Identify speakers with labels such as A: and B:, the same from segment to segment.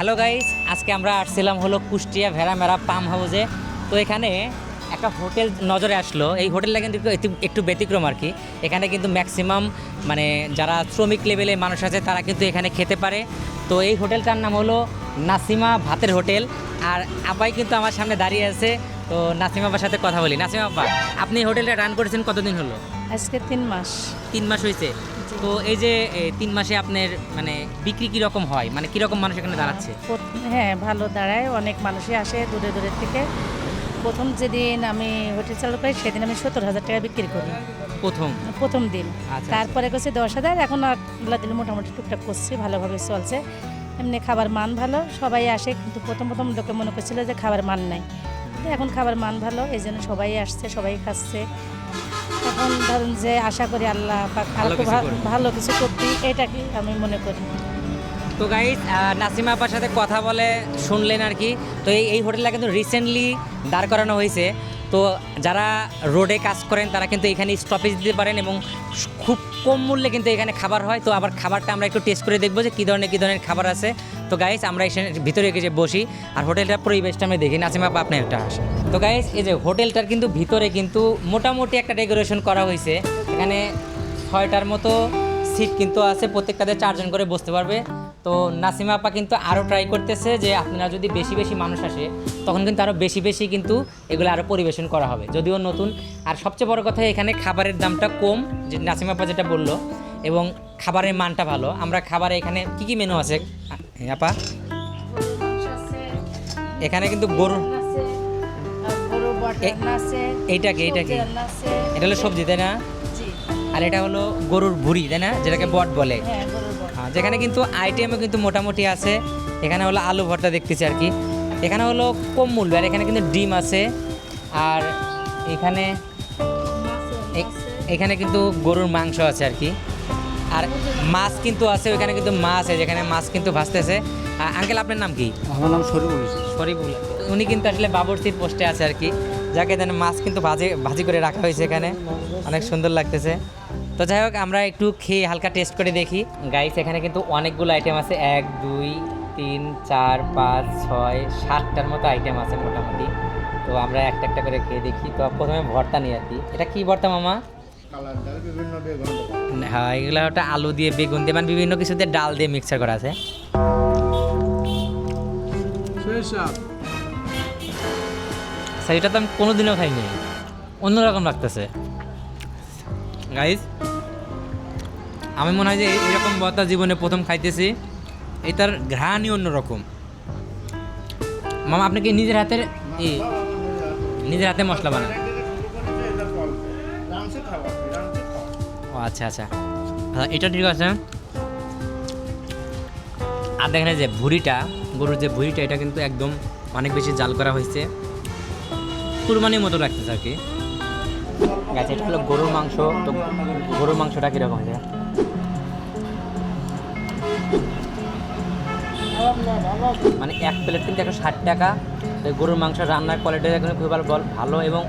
A: Hello guys আজকে আমরা আসছিলাম হলো কুষ্টিয়া ভেড়া ভেড়ামেরা পাম হাউসে তো এখানে একটা হোটেল নজরে আসলো। এই হোটেলটা কিন্তু একটু- ব্যতিক্রম আর কি। এখানে কিন্তু ম্যাক্সিমাম মানে যারা শ্রমিক লেভেলে মানুষ আছে তারা কিন্তু এখানে খেতে পারে। তো এই হোটেলটার নাম হলো নাসিমা ভাতের হোটেল। আর আপাই কিন্তু আমার সামনে দাঁড়িয়ে আছে। তো নাসিমা আপার সাথে কথা বলি। নাসিমা আপা আপনি হোটেলটা রান করেছেন কতদিন হলো?
B: আজকে তিন মাস।
A: তিন মাস হয়েছে তো এই যে এ, তিন মাসে আপনার মানে বিক্রি কীরকম হয়? মানে কীরকম মানুষ এখানে দাঁড়াচ্ছে?
B: প্রথ- হ্যাঁ ভালো দাঁড়ায়। অনেক মানুষই আসে দূরে দূরে থেকে। প্রথম যেদিন আমি হোটেল চালু করি সেদিন আমি সত্তর হাজার টাকা বিক্রি করি।
A: প্রথম?
B: প্রথম দিন।
A: আচ্ছা,
B: তারপরে করছি দশ হাজার। এখন আল্লাহ দিলে মোটামুটি টুকটাক করছি ভালোভাবে চলছে। এমনি খাবার মান ভালো সবাই আসে। কিন্তু প্রথম প্রথম লোকে মনে করছিল যে খাবার মান নাই। তো এখন খাবার মান ভালো এই জন্য সবাই আসছে সবাই খাচ্ছে। এখন ধরুন যে আশা করি আল্লাহ পাক আরও
A: ভালো কিছু
B: ভালো কিছু করতে এটা কি আমি মনে করি।
A: তো গাইজ নাসিমা আপার সাথে কথা বলে শুনলেন আর কি। তো এই এই হোটেলটা কিন্তু রিসেন্টলি দাঁড় করানো হয়েছে। তো যারা রোডে কাজ করেন তারা কিন্তু এখানে স্টপেজ দিতে পারেন এবং খুব কম মূল্যে কিন্তু এখানে খাবার হয়। তো আবার খাবারটা আমরা একটু টেস্ট করে দেখব যে কী ধরনের কী ধরনের খাবার আছে। তো গাইস আমরা এখানে ভিতরে গিয়ে বসি আর হোটেলটার পরিবেশটা আমি দেখি। নাসিমা আপা, আপনি একটা আসেন। তো গাইস এই যে হোটেলটার কিন্তু ভিতরে কিন্তু মোটামুটি একটা ডেকোরেশন করা হয়েছে। এখানে ছয়টার মতো সিট কিন্তু আছে। প্রত্যেকটাতে চারজন করে বসতে পারবে। তো নাসিমা আপা কিন্তু আরও ট্রাই করতেছে যে আপনারা যদি বেশি বেশি মানুষ আসে তখন কিন্তু আরও বেশি বেশি কিন্তু এগুলো আরও পরিবেশন করা হবে। যদিও নতুন আর সবচেয়ে বড় কথা এখানে খাবারের দামটা কম যে নাসিমা আপা যেটা বলল এবং খাবারের মানটা ভালো। আমরা খাবারে এখানে কি কি মেনু আছে আপা? এখানে কিন্তু গরু এইটা কি, এইটা কি? এটা হলো সবজি তাই না? আর এটা হলো গরুর ভুড়ি তাই না? যেটাকে বট বলে। যেখানে কিন্তু আইটেমও কিন্তু মোটামুটি আছে। এখানে হলো আলু ভর্তা দেখতেছি আর কি। এখানে হলো কম মূল্য আর এখানে কিন্তু ডিম আছে। আর এখানে এখানে কিন্তু গরুর মাংস আছে আর কি। আর মাছ কিন্তু আছে ওইখানে কিন্তু মাছ আছে যেখানে মাছ কিন্তু ভাসতেছে। আঙ্কেল আপনার নাম কি?
C: আমার নাম শরীফুল।
A: শরীফুল। উনি কিন্তু আসলে বাবরসির পোস্টে আছে আর কি। যাকে দেন মাছ কিন্তু ভাজি ভাজি করে রাখা হয়েছে এখানে। অনেক সুন্দর লাগতেছে। তো যাই হোক আমরা একটু খেয়ে হালকা টেস্ট করে দেখি। গাইস এখানে কিন্তু অনেকগুলো আইটেম আছে। এক দুই তিন চার পাঁচ ছয় সাতটার মতো আইটেম আছে মোটামুটি। তো আমরা একটা একটা করে খেয়ে দেখি। তো প্রথমে ভর্তা নিয়ে আর কি এটা কি ভর্তা মামা?
C: বেগুন
A: হ্যাঁ এগুলো একটা আলু দিয়ে বেগুন দিয়ে মানে বিভিন্ন কিছু দিয়ে ডাল দিয়ে মিক্সার করা আছে। স্যার এটা তো আমি কোনোদিনও খাইনি। অন্যরকম লাগতেছে। গাইজ আমি মনে হয় যে এরকম ভর্তা জীবনে প্রথম খাইতেছি। এটার ঘ্রাণই অন্যরকম। মামা আপনি কি নিজের হাতের নিজের হাতে মশলা বানান? ও আচ্ছা আচ্ছা। আচ্ছা, এটা ঠিক আছে। আর দেখেন যে ভুড়িটা গরুর যে ভুড়িটা এটা কিন্তু একদম অনেক বেশি জাল করা হয়েছে। কুরবানির মতো লাগতেছে আর কি। এটা হলো গরুর মাংস। তো গরুর মাংসটা কীরকম হয়েছে? মানে এক প্লেট কিন্তু একশো ষাট টাকা। গরুর মাংস রান্নার কোয়ালিটি এখন খুবই ভালো বল- ভালো এবং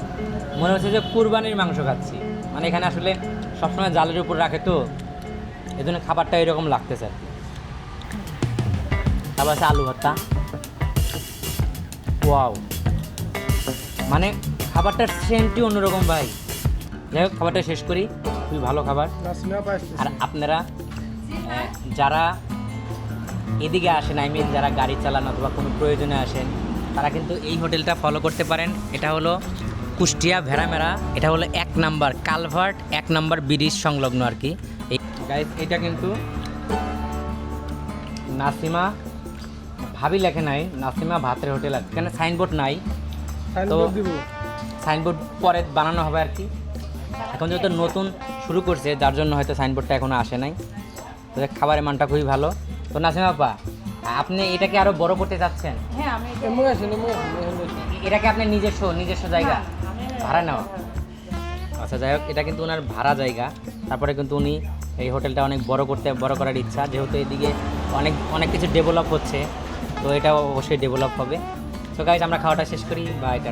A: মনে হচ্ছে যে কুরবানির মাংস খাচ্ছি। মানে এখানে আসলে সবসময় জালের উপর রাখে তো এই জন্য খাবারটা এরকম লাগতেছে আর কি। তারপর আছে আলু ভর্তা। ওয়াও। মানে খাবারটার সেন্টই অন্যরকম ভাই। যাই হোক খাবারটা শেষ করি। খুবই ভালো খাবার। আর আপনারা যারা এদিকে আসেন আই মিন যারা গাড়ি চালান অথবা কোনো প্রয়োজনে আসেন তারা কিন্তু এই হোটেলটা ফলো করতে পারেন। এটা হলো কুষ্টিয়া ভেড়ামেরা এটা হলো এক নাম্বার কালভার্ট এক নাম্বার ব্রিজ সংলগ্ন আর কি। এটা কিন্তু নাসিমা ভাবি লেখে নাই নাসিমা ভাতের হোটেল আর। এখানে সাইনবোর্ড নাই? তো সাইনবোর্ড পরে বানানো হবে আর কি। এখন যেহেতু নতুন শুরু করছে যার জন্য হয়তো সাইনবোর্ডটা এখনও আসে নাই। খাবারের মানটা খুবই ভালো। তো নাসিমা আপা আপনি এটাকে আরও বড় করতে চাচ্ছেন?
B: হ্যাঁ আমি
A: এটাকে আপনি নিজস্ব নিজস্ব জায়গা? ভাড়া নেওয়া। আচ্ছা যাই হোক এটা কিন্তু ওনার ভাড়া জায়গা। তারপরে কিন্তু উনি এই হোটেলটা অনেক বড় করতে বড় করার ইচ্ছা। যেহেতু এদিকে অনেক অনেক কিছু ডেভেলপ হচ্ছে তো এটা অবশ্যই ডেভেলপ হবে। তো গাইজ আমরা খাওয়াটা শেষ করি। বা এটা